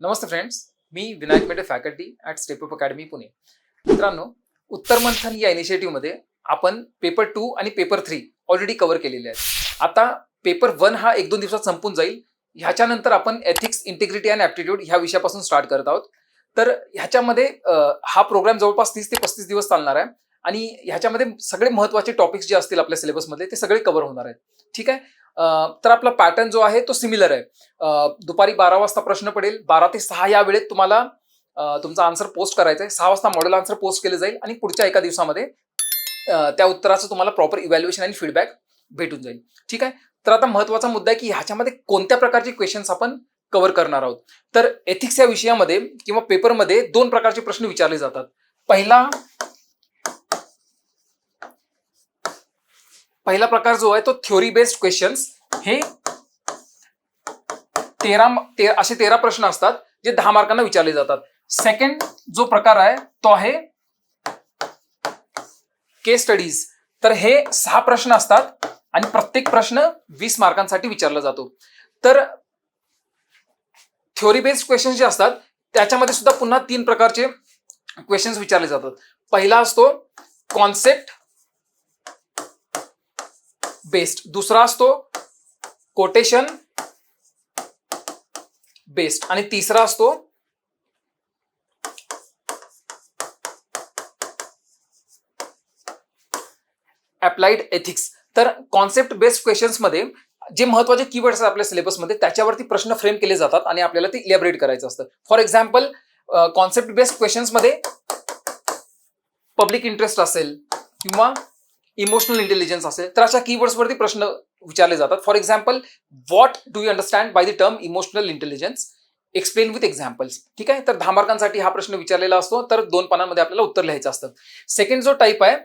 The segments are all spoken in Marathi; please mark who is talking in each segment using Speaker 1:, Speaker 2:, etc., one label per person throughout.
Speaker 1: Namaste friends me Vinayak Mete faculty at step up academy Pune. मित्रांनो उत्तर मंथन या इनिशिएटिव्हमध्ये आपण पेपर टू आणि पेपर थ्री ऑलरेडी कव्हर केलेले आहेत. आता पेपर वन हा एक दोन दिवसात संपून जाईल. ह्याच्यानंतर आपण एथिक्स इंटिग्रिटी अँड ॲप्टिट्यूड ह्या विषयापासून स्टार्ट करत आहोत. तर ह्याच्यामध्ये हा प्रोग्राम जवळपास तीस ते पस्तीस दिवस चालणार आहे. आणि ह्याच्यामध्ये सगळे महत्त्वाचे टॉपिक्स जे असतील आपल्या सिलेबसमध्ये ते सगळे कव्हर होणार आहेत. ठीक आहे? तर आपला पॅटर्न जो आहे तो सिमिलर आहे. दुपारी बारा वाजता प्रश्न पडेल. बारा ते सहा या वेळेत तुम्हाला तुमचा आन्सर पोस्ट करायचा आहे. सहा वाजता मॉडेल आन्सर पोस्ट केले जाईल आणि पुढच्या एका दिवसामध्ये त्या उत्तराचं तुम्हाला प्रॉपर इव्हॅल्युएशन आणि फीडबॅक भेटून जाईल. ठीक आहे? तर आता महत्त्वाचा मुद्दा आहे की ह्याच्यामध्ये कोणत्या प्रकारचे क्वेश्चन्स आपण कव्हर करणार आहोत? तर एथिक्स या विषयामध्ये किंवा पेपरमध्ये दोन प्रकारचे प्रश्न विचारले जातात. पहिला पहिला प्रकार जो आहे तो थ्योरी बेस्ड क्वेश्चन्स हे तेरा ते असे तेरा प्रश्न असतात जे दहा मार्कांना विचारले जातात. सेकंड जो प्रकार आहे तो आहे केस स्टडीज तर हे सहा प्रश्न असतात आणि प्रत्येक प्रश्न वीस मार्कांसाठी विचारला जातो. तर थ्योरी बेस्ड क्वेश्चन्स जे असतात त्याच्यामध्ये सुद्धा पुन्हा तीन प्रकारचे क्वेश्चन्स विचारले जातात. पहिला असतो कॉन्सेप्ट बेस्ड दुसरा असतो कोटेशन बेस्ड आणि तिसरा असतो अप्लाइड एथिक्स तर कॉन्सेप्ट बेस्ड क्वेश्चन्समध्ये जे महत्त्वाचे कीवर्ड असतात आपल्या सिलेबसमध्ये त्याच्यावरती प्रश्न फ्रेम केले जातात आणि आपल्याला ते इलॅबरेट करायचं असतं. फॉर एक्झाम्पल कॉन्सेप्ट बेस्ड क्वेश्चन्समध्ये पब्लिक इंटरेस्ट असेल किंवा इमोशनल इंटेलिजन्स असेल तर अशा कीवर्ड्सवरती प्रश्न विचारले जातात. For example what do you understand by the term emotional intelligence explain with examples ठीक आहे? तर दहा मार्कांसाठी हा प्रश्न विचारलेला असतो तर दोन पानांमध्ये आपल्याला उत्तर लिहायचं असतं. सेकंड जो टाईप आहे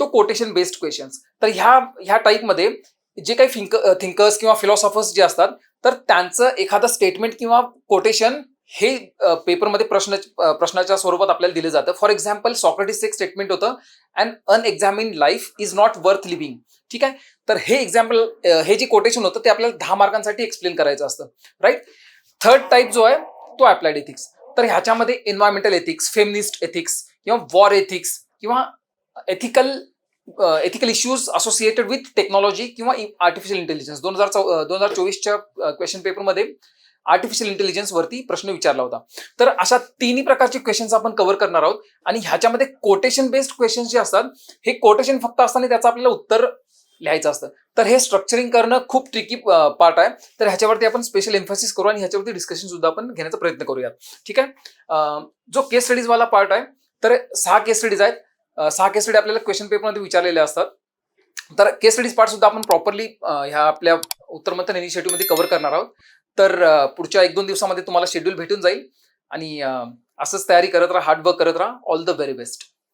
Speaker 1: तो कोटेशन बेस्ड क्वेश्चन्स तर ह्या ह्या टाईपमध्ये जे काही थिंक थिंकर्स किंवा फिलॉसॉफर्स जे असतात तर त्यांचं एखादं स्टेटमेंट किंवा कोटेशन हे पेपरमध्ये प्रश्न प्रश्नाच्या स्वरूपात आपल्याला दिलं जातं. फॉर एक्झाम्पल सॉक्रेटिस एक स्टेटमेंट होतं and unexamined life is not worth living ठीक आहे? तर हे एक्झाम्पल हे जे कोटेशन होतं ते आपल्याला दहा मार्कांसाठी एक्सप्लेन करायचं असतं. राईट थर्ड टाईप जो आहे तो अप्लाइड एथिक्स तर ह्याच्यामध्ये एन्व्हायरमेंटल एथिक्स फेमिनिस्ट एथिक्स किंवा वॉर एथिक्स किंवा ethical ethical issues associated with technology किंवा आर्टिफिशियल इंटेलिजन्स दोन हजार चौ दोन हजार चोवीसच्या क्वेश्चन पेपरमध्ये आर्टिफिशियल इंटेलिजन्स वरती प्रश्न विचारला होता. तर अशा तिन्ही प्रकारचे क्वेश्चन्स आपण कव्हर करणार आहोत. आणि ह्याच्यामध्ये कोटेशन बेस्ड क्वेश्चन्स जे असतात हे कोटेशन फक्त असताना त्याचं आपल्याला उत्तर लिहायचं असतं. तर हे स्ट्रक्चरिंग करणं खूप ट्रिकी पार्ट आहे. तर ह्याच्यावरती आपण स्पेशल एम्फोसिस करू आणि ह्याच्यावरती डिस्कशन सुद्धा आपण घेण्याचा प्रयत्न करूयात. ठीक आहे? जो केस स्टडीज वाला पार्ट आहे तर सहा केस स्टडीज आहेत. सहा केस स्टडी आपल्याला क्वेश्चन पेपरमध्ये विचारलेले असतात. तर केस स्टडीज पार्ट सुद्धा आपण प्रॉपरली ह्या आपल्या उत्तरमंथन इनिशिएटिव्हमध्ये कव्हर करणार आहोत. तर पुढच्या एक दोन दिवसामध्ये तुम्हाला शेड्यूल भेटून जाईल. आणि असंच तयारी करत राहा हार्डवर्क करत राहा. All the very best